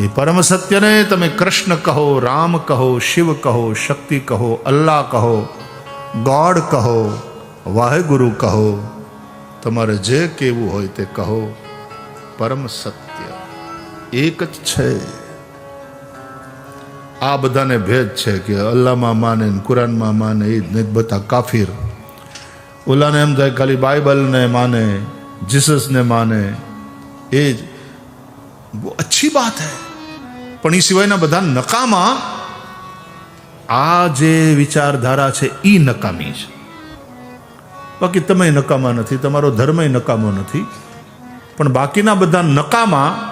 એ પરમ સત્યને તમે કૃષ્ણ કહો રામ કહો શિવ કહો શક્તિ કહો અલ્લાહ કહો ગોડ કહો વાહેગુરુ કહો તમારે જે કહેવું હોય તે કહો પરમ સત્ય એક જ છે આ બધાને ભેદ છે કે અલ્લાહમાં માને ને કુરાનમાં માને એ જ નહીં તો બધા કાફીર ઓલાને એમ થાય ખાલી બાઇબલને માને જીસસને માને એ જ वो अच्छी बात है પણ એ સિવાયના બધા નકામા આ જે વિચારધારા છે એ નકામી છે. બાકી તમે નકામા નથી, તમારો ધર્મય નકામો નથી. પણ બાકીના બધા નકામા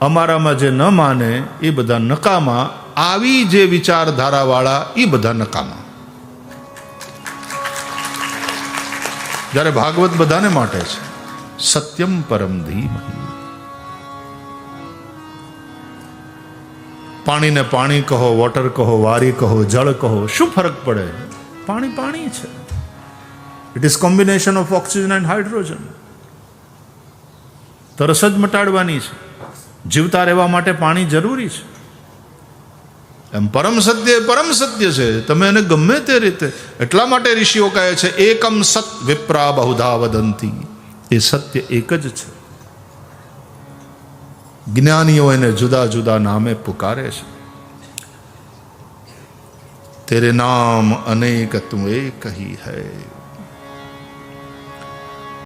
અમારામાં જે ન માને, એ બધા નકામા, આવી જે વિચારધારાવાળા એ બધા નકામા. જ્યારે ભાગવત બધાને માટે છે, સત્યમ પરમ ધીમહી. પાણીને પાણી કહો વોટર કહો, વારી કહો, જળ કહો, શું ફરક પડે? પાણી પાણી છે. It is combination of oxygen and hydrogen તરસ જ મટાડવાની છે. જીવતા રહેવા માટે પાણી જરૂરી છે. એમ પરમ સત્ય પરમ સત્ય છે. તમે એને ગમે તે રીતે, એટલા માટે ઋષિઓ કહે છે, એકમ સત વિપ્રા બહુધા વદંતી. એ સત્ય એક જ છે. જ્ઞાનીઓ એને જુદા જુદા નામે પુકારે છે. તેરે નામ અનેક તું એ કહી है